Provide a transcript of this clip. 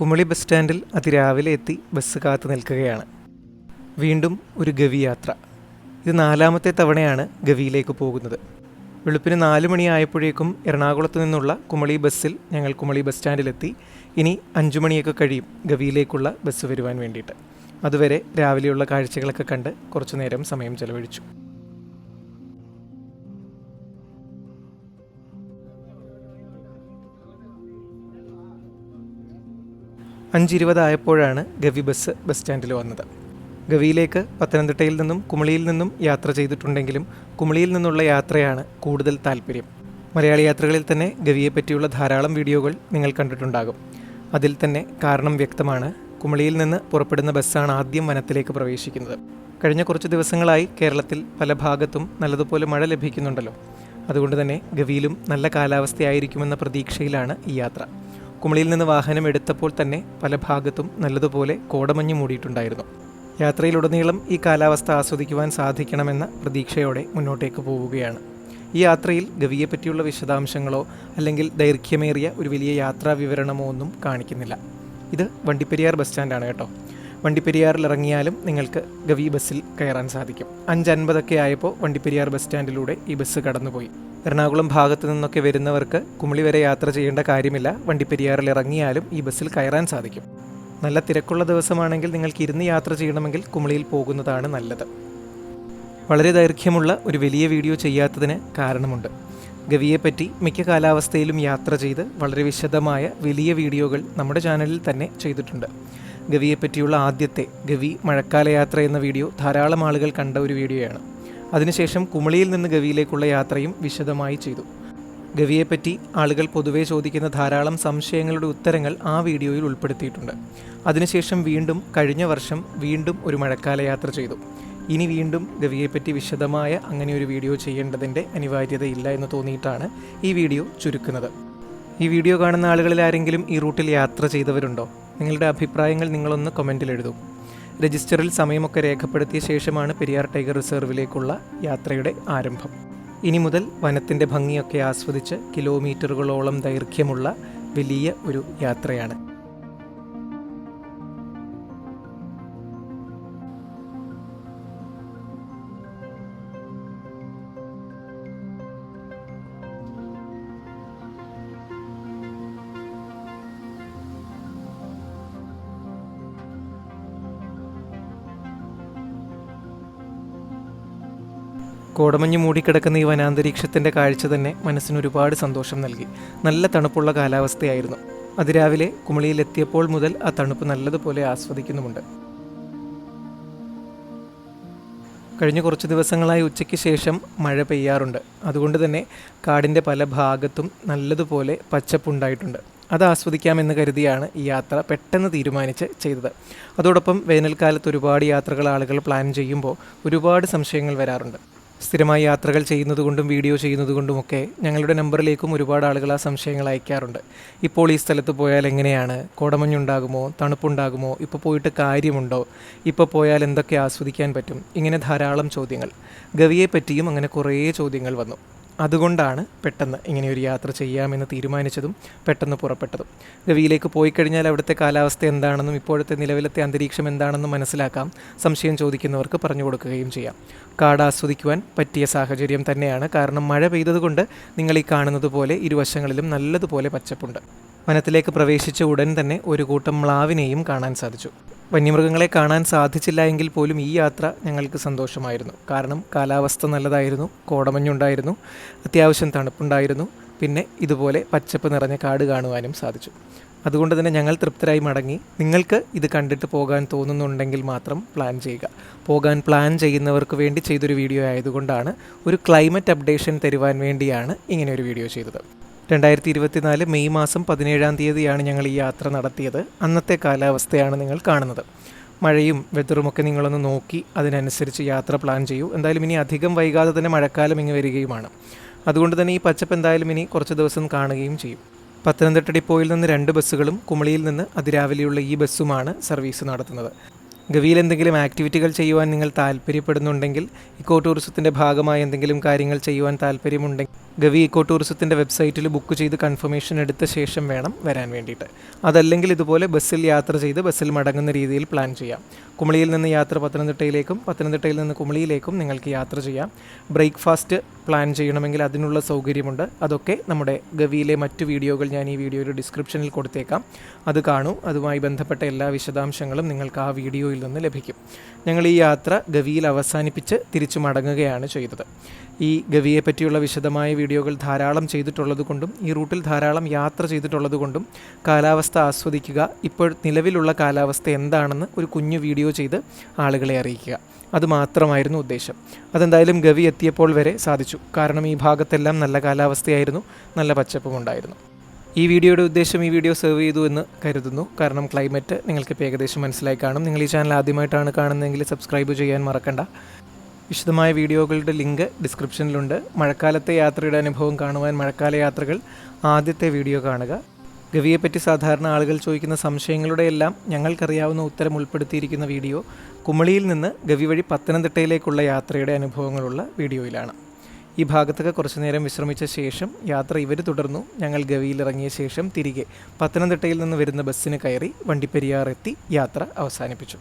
Kumily bus സ്റ്റാൻഡിൽ അതിരാവിലെ എത്തി ബസ് കാത്തു നിൽക്കുകയാണ്. വീണ്ടും ഒരു ഗവി യാത്ര ഇത് നാലാമത്തെ തവണയാണ് ഗവിയിലേക്ക് പോകുന്നത്. വെളുപ്പിന് നാല് മണിയായപ്പോഴേക്കും എറണാകുളത്ത് നിന്നുള്ള കുമളി ബസ്സിൽ ഞങ്ങൾ കുമളി ബസ് സ്റ്റാൻഡിലെത്തി ഇനി അഞ്ചു മണിയൊക്കെ കഴിയും ഗവിയിലേക്കുള്ള ബസ് വരുവാൻ വേണ്ടിയിട്ട്. അതുവരെ രാവിലെയുള്ള കാഴ്ചകളൊക്കെ കണ്ട് കുറച്ചു നേരം സമയം ചെലവഴിച്ചു. അഞ്ചിരുപതായപ്പോഴാണ് ഗവി ബസ് ബസ് സ്റ്റാൻഡിൽ വന്നത്. ഗവിയിലേക്ക് പത്തനംതിട്ടയിൽ നിന്നും കുമളിയിൽ നിന്നും യാത്ര ചെയ്തിട്ടുണ്ടെങ്കിലും കുമളിയിൽ നിന്നുള്ള യാത്രയാണ് കൂടുതൽ താല്പര്യം മലയാളി യാത്രകളിൽ തന്നെ ഗവിയെപ്പറ്റിയുള്ള ധാരാളം വീഡിയോകൾ നിങ്ങൾ കണ്ടിട്ടുണ്ടാകും. അതിൽ തന്നെ കാരണം വ്യക്തമാണ്. കുമളിയിൽ നിന്ന് പുറപ്പെടുന്ന ബസ്സാണ് ആദ്യം വനത്തിലേക്ക് പ്രവേശിക്കുന്നത്. കഴിഞ്ഞ കുറച്ച് ദിവസങ്ങളായി കേരളത്തിൽ പല ഭാഗത്തും നല്ലതുപോലെ മഴ ലഭിക്കുന്നുണ്ടല്ലോ. അതുകൊണ്ട് തന്നെ ഗവിയിലും നല്ല കാലാവസ്ഥയായിരിക്കുമെന്ന പ്രതീക്ഷയിലാണ് ഈ യാത്ര. കുമളിയിൽ നിന്ന് വാഹനം എടുത്തപ്പോൾ തന്നെ പല ഭാഗത്തും നല്ലതുപോലെ കോടമഞ്ഞ് മൂടിയിട്ടുണ്ടായിരുന്നു. യാത്രയിലുടനീളം ഈ കാലാവസ്ഥ ആസ്വദിക്കുവാൻ സാധിക്കണമെന്ന പ്രതീക്ഷയോടെ മുന്നോട്ടേക്ക് പോവുകയാണ്. ഈ യാത്രയിൽ ഗവിയെപ്പറ്റിയുള്ള വിശദാംശങ്ങളോ അല്ലെങ്കിൽ ദൈർഘ്യമേറിയ ഒരു വലിയ യാത്രാ വിവരണമോ ഒന്നും കാണിക്കുന്നില്ല. ഇത് വണ്ടിപ്പെരിയാർ ബസ് സ്റ്റാൻഡാണ് കേട്ടോ. വണ്ടിപ്പെരിയാറിൽ ഇറങ്ങിയാലും നിങ്ങൾക്ക് ഗവി ബസ്സിൽ കയറാൻ സാധിക്കും. അഞ്ചൻപതൊക്കെ ആയപ്പോൾ വണ്ടിപ്പെരിയാർ ബസ് സ്റ്റാൻഡിലൂടെ ഈ ബസ് കടന്നുപോയി. എറണാകുളം ഭാഗത്തു നിന്നൊക്കെ വരുന്നവർക്ക് കുമളി വരെ യാത്ര ചെയ്യേണ്ട കാര്യമില്ല. വണ്ടിപ്പെരിയാറിൽ ഇറങ്ങിയാലും ഈ ബസ്സിൽ കയറാൻ സാധിക്കും. നല്ല തിരക്കുള്ള ദിവസമാണെങ്കിൽ നിങ്ങൾക്ക് ഇരുന്ന് യാത്ര ചെയ്യണമെങ്കിൽ കുമളിയിൽ പോകുന്നതാണ് നല്ലത്. വളരെ ദൈർഘ്യമുള്ള ഒരു വലിയ വീഡിയോ ചെയ്യാത്തതിന് കാരണമുണ്ട്. ഗവിയെപ്പറ്റി മിക്ക കാലാവസ്ഥയിലും യാത്ര ചെയ്ത് വളരെ വിശദമായ വലിയ വീഡിയോകൾ നമ്മുടെ ചാനലിൽ തന്നെ ചെയ്തിട്ടുണ്ട്. ഗവിയെപ്പറ്റിയുള്ള ആദ്യത്തെ ഗവി മഴക്കാല യാത്ര എന്ന വീഡിയോ ധാരാളം ആളുകൾ കണ്ട ഒരു വീഡിയോയാണ്. അതിനുശേഷം കുമളിയിൽ നിന്ന് ഗവിയിലേക്കുള്ള യാത്രയും വിശദമായി ചെയ്തു. ഗവിയെപ്പറ്റി ആളുകൾ പൊതുവേ ചോദിക്കുന്ന ധാരാളം സംശയങ്ങളുടെ ഉത്തരങ്ങൾ ആ വീഡിയോയിൽ ഉൾപ്പെടുത്തിയിട്ടുണ്ട്. അതിനുശേഷം വീണ്ടും കഴിഞ്ഞ വർഷം വീണ്ടും ഒരു മഴക്കാല യാത്ര ചെയ്തു. ഇനി വീണ്ടും ഗവിയെപ്പറ്റി വിശദമായ അങ്ങനെ ഒരു വീഡിയോ ചെയ്യേണ്ടതിന്റെ അനിവാര്യതയില്ല എന്ന് തോന്നിയിട്ടാണ് ഈ വീഡിയോ ചുരുക്കുന്നത്. ഈ വീഡിയോ കാണുന്ന ആളുകളിൽ ആരെങ്കിലും ഈ റൂട്ടിൽ യാത്ര ചെയ്തവരുണ്ടോ? നിങ്ങളുടെ അഭിപ്രായങ്ങൾ നിങ്ങളൊന്ന് കമന്റിൽ എഴുതും. രജിസ്റ്ററിൽ സമയമൊക്കെ രേഖപ്പെടുത്തിയ ശേഷമാണ് പെരിയാർ ടൈഗർ റിസർവിലേക്കുള്ള യാത്രയുടെ ആരംഭം. ഇനി മുതൽ വനത്തിന്റെ ഭംഗിയൊക്കെ ആസ്വദിച്ച് കിലോമീറ്ററുകളോളം ദൈർഘ്യമുള്ള വലിയ ഒരു യാത്രയാണ്. കോടമഞ്ഞ് മൂടിക്കിടക്കുന്ന ഈ വനാന്തരീക്ഷത്തിന്റെ കാഴ്ച തന്നെ മനസ്സിന് ഒരുപാട് സന്തോഷം നൽകി. നല്ല തണുപ്പുള്ള കാലാവസ്ഥയായിരുന്നു. അതിരാവിലെ കുമളിയിലെത്തിയപ്പോൾ മുതൽ ആ തണുപ്പ് നല്ലതുപോലെ ആസ്വദിക്കുന്നുമുണ്ട്. കഴിഞ്ഞ കുറച്ച് ദിവസങ്ങളായി ഉച്ചയ്ക്ക് ശേഷം മഴ പെയ്യാറുണ്ട്. അതുകൊണ്ട് തന്നെ കാടിന്റെ പല ഭാഗത്തും നല്ലതുപോലെ പച്ചപ്പുണ്ടായിട്ടുണ്ട്. അത് ആസ്വദിക്കാമെന്ന് കരുതിയാണ് ഈ യാത്ര പെട്ടെന്ന് തീരുമാനിച്ച് ചെയ്തത്. അതോടൊപ്പം വേനൽക്കാലത്ത് ഒരുപാട് യാത്രകൾ ആളുകൾ പ്ലാൻ ചെയ്യുമ്പോൾ ഒരുപാട് സംശയങ്ങൾ വരാറുണ്ട്. സ്ഥിരമായി യാത്രകൾ ചെയ്യുന്നതുകൊണ്ടും വീഡിയോ ചെയ്യുന്നതുകൊണ്ടുമൊക്കെ ഞങ്ങളുടെ നമ്പറിലേക്കും ഒരുപാട് ആളുകൾ ആ സംശയങ്ങൾ അയക്കാറുണ്ട്. ഇപ്പോൾ ഈ സ്ഥലത്ത് പോയാൽ എങ്ങനെയാണ്? കോടമഞ്ഞുണ്ടാകുമോ? തണുപ്പുണ്ടാകുമോ? ഇപ്പോൾ പോയിട്ട് കാര്യമുണ്ടോ? ഇപ്പോൾ പോയാൽ എന്തൊക്കെ ആസ്വദിക്കാൻ പറ്റും? ഇങ്ങനെ ധാരാളം ചോദ്യങ്ങൾ. ഗവിയെ പറ്റിയും അങ്ങനെ കുറേ ചോദ്യങ്ങൾ വന്നു. അതുകൊണ്ടാണ് പെട്ടെന്ന് ഇങ്ങനെ ഒരു യാത്ര ചെയ്യാമെന്ന് തീരുമാനിച്ചതും പെട്ടെന്ന് പുറപ്പെട്ടതും. ഗവിയിലേക്ക് പോയി കഴിഞ്ഞാൽ അവിടുത്തെ കാലാവസ്ഥ എന്താണെന്നും ഇപ്പോഴത്തെ നിലവിലത്തെ അന്തരീക്ഷം എന്താണെന്നും മനസ്സിലാക്കാം. സംശയം ചോദിക്കുന്നവർക്ക് പറഞ്ഞു കൊടുക്കുകയും ചെയ്യാം. കാട് ആസ്വദിക്കുവാൻ പറ്റിയ സാഹചര്യം തന്നെയാണ്. കാരണം മഴ പെയ്തതുകൊണ്ട് നിങ്ങൾ ഈ കാണുന്നത് പോലെ ഇരുവശങ്ങളിലും നല്ലതുപോലെ പച്ചപ്പുണ്ട്. വനത്തിലേക്ക് പ്രവേശിച്ച ഉടൻ തന്നെ ഒരു കൂട്ടം മ്ലാവിനെയും കാണാൻ സാധിച്ചു. വന്യമൃഗങ്ങളെ കാണാൻ സാധിച്ചില്ല എങ്കിൽ പോലും ഈ യാത്ര ഞങ്ങൾക്ക് സന്തോഷമായിരുന്നു. കാരണം കാലാവസ്ഥ നല്ലതായിരുന്നു കോടമഞ്ഞുണ്ടായിരുന്നു അത്യാവശ്യം തണുപ്പുണ്ടായിരുന്നു പിന്നെ ഇതുപോലെ പച്ചപ്പ് നിറഞ്ഞ കാട് കാണുവാനും സാധിച്ചു. അതുകൊണ്ട് തന്നെ ഞങ്ങൾ തൃപ്തരായി മടങ്ങി. നിങ്ങൾക്ക് ഇത് കണ്ടിട്ട് പോകാൻ തോന്നുന്നുണ്ടെങ്കിൽ മാത്രം പ്ലാൻ ചെയ്യുക. പോകാൻ പ്ലാൻ ചെയ്യുന്നവർക്ക് വേണ്ടി ചെയ്തൊരു വീഡിയോ ആയതുകൊണ്ടാണ് ഒരു ക്ലൈമറ്റ് അപ്ഡേഷൻ തരുവാൻ വേണ്ടിയാണ് ഇങ്ങനെ ഒരു വീഡിയോ ചെയ്തത്. രണ്ടായിരത്തി ഇരുപത്തിനാല് മെയ് മാസം പതിനേഴാം തീയതിയാണ് ഞങ്ങൾ ഈ യാത്ര നടത്തിയത്. അന്നത്തെ കാലാവസ്ഥയാണ് നിങ്ങൾ കാണുന്നത്. മഴയും വെതറുമൊക്കെ നിങ്ങളൊന്ന് നോക്കി അതിനനുസരിച്ച് യാത്ര പ്ലാൻ ചെയ്യൂ. എന്തായാലും ഇനി അധികം വൈകാതെ തന്നെ മഴക്കാലം ഇങ്ങ് വരികയുമാണ്. അതുകൊണ്ട് തന്നെ ഈ പച്ചപ്പ് എന്തായാലും ഇനി കുറച്ച് ദിവസം കാണുകയും ചെയ്യും. പത്തനംതിട്ട ഡിപ്പോയിൽ നിന്ന് രണ്ട് ബസ്സുകളും കുമളിയിൽ നിന്ന് അതിരാവിലെയുള്ള ഈ ബസ്സുമാണ് സർവീസ് നടത്തുന്നത്. ഗവിയിൽ എന്തെങ്കിലും ആക്ടിവിറ്റികൾ ചെയ്യുവാൻ നിങ്ങൾ താല്പര്യപ്പെടുന്നുണ്ടെങ്കിൽ ഇക്കോ ടൂറിസത്തിന്റെ ഭാഗമായി എന്തെങ്കിലും കാര്യങ്ങൾ ചെയ്യുവാൻ താല്പര്യമുണ്ടെങ്കിൽ ഗവി ഇക്കോ ടൂറിസത്തിന്റെ വെബ്സൈറ്റിൽ ബുക്ക് ചെയ്ത് കൺഫർമേഷൻ എടുത്ത ശേഷം വേണം വരാൻ വേണ്ടിയിട്ട്. അതല്ലെങ്കിൽ ഇതുപോലെ ബസ്സിൽ യാത്ര ചെയ്ത് ബസ്സിൽ മടങ്ങുന്ന രീതിയിൽ പ്ലാൻ ചെയ്യാം. കുമളിയിൽ നിന്ന് യാത്ര പത്തനംതിട്ടയിലേക്കും പത്തനംതിട്ടയിൽ നിന്ന് കുമളിയിലേക്കും നിങ്ങൾക്ക് യാത്ര ചെയ്യാം. ബ്രേക്ക്ഫാസ്റ്റ് പ്ലാൻ ചെയ്യണമെങ്കിൽ അതിനുള്ള സൗകര്യമുണ്ട്. അതൊക്കെ നമ്മുടെ ഗവിയിലെ മറ്റു വീഡിയോകൾ ഞാൻ ഈ വീഡിയോയുടെ ഡിസ്ക്രിപ്ഷനിൽ കൊടുത്തേക്കാം. അത് കാണൂ. അതുമായി ബന്ധപ്പെട്ട എല്ലാ വിശദാംശങ്ങളും നിങ്ങൾക്ക് ആ വീഡിയോയിൽ നിന്ന് ലഭിക്കും. ഞങ്ങൾ ഈ യാത്ര ഗവിയിൽ അവസാനിപ്പിച്ച് തിരിച്ചു മടങ്ങുകയാണ് ചെയ്തത്. ഈ ഗവിയെ പറ്റിയുള്ള വിശദമായ വീഡിയോകൾ ധാരാളം ചെയ്തിട്ടുള്ളത് കൊണ്ടും ഈ റൂട്ടിൽ ധാരാളം യാത്ര ചെയ്തിട്ടുള്ളത് കൊണ്ടും കാലാവസ്ഥ ആസ്വദിക്കുക. ഇപ്പോൾ നിലവിലുള്ള കാലാവസ്ഥ എന്താണെന്ന് ഒരു കുഞ്ഞു വീഡിയോ ചെയ്ത് ആളുകളെ അറിയിക്കുക. അത് മാത്രമായിരുന്നു ഉദ്ദേശം. അതെന്തായാലും ഗവി എത്തിയപ്പോൾ വരെ സാധിച്ചു. കാരണം ഈ ഭാഗത്തെല്ലാം നല്ല കാലാവസ്ഥയായിരുന്നു നല്ല പച്ചപ്പും ഉണ്ടായിരുന്നു. ഈ വീഡിയോയുടെ ഉദ്ദേശം ഈ വീഡിയോ സെർവ് ചെയ്തു എന്ന് കരുതുന്നു. കാരണം ക്ലൈമറ്റ് നിങ്ങൾക്ക് ഏകദേശം മനസ്സിലായി കാണും. നിങ്ങൾ ഈ ചാനൽ ആദ്യമായിട്ടാണ് കാണുന്നതെങ്കിൽ സബ്സ്ക്രൈബ് ചെയ്യാൻ മറക്കണ്ട. വിശദമായ വീഡിയോകളുടെ ലിങ്ക് ഡിസ്ക്രിപ്ഷനിലുണ്ട്. മഴക്കാലത്തെ യാത്രയുടെ അനുഭവം കാണുവാൻ മഴക്കാല യാത്രകൾ ആദ്യത്തെ വീഡിയോ കാണുക. ഗവിയെപ്പറ്റി സാധാരണ ആളുകൾ ചോദിക്കുന്ന സംശയങ്ങളുടെ എല്ലാം ഞങ്ങൾക്കറിയാവുന്ന ഉത്തരം ഉൾപ്പെടുത്തിയിരിക്കുന്ന വീഡിയോ കുമളിയിൽ നിന്ന് ഗവി വഴി പത്തനംതിട്ടയിലേക്കുള്ള യാത്രയുടെ അനുഭവങ്ങളുള്ള വീഡിയോയിലാണ്. ഈ ഭാഗത്തൊക്കെ കുറച്ചു നേരം വിശ്രമിച്ച ശേഷം യാത്ര ഇവർ തുടർന്നു. ഞങ്ങൾ ഗവിയിലിറങ്ങിയ ശേഷം തിരികെ പത്തനംതിട്ടയിൽ നിന്ന് വരുന്ന ബസ്സിന് കയറി വണ്ടിപ്പെരിയാർ എത്തി യാത്ര അവസാനിപ്പിച്ചു.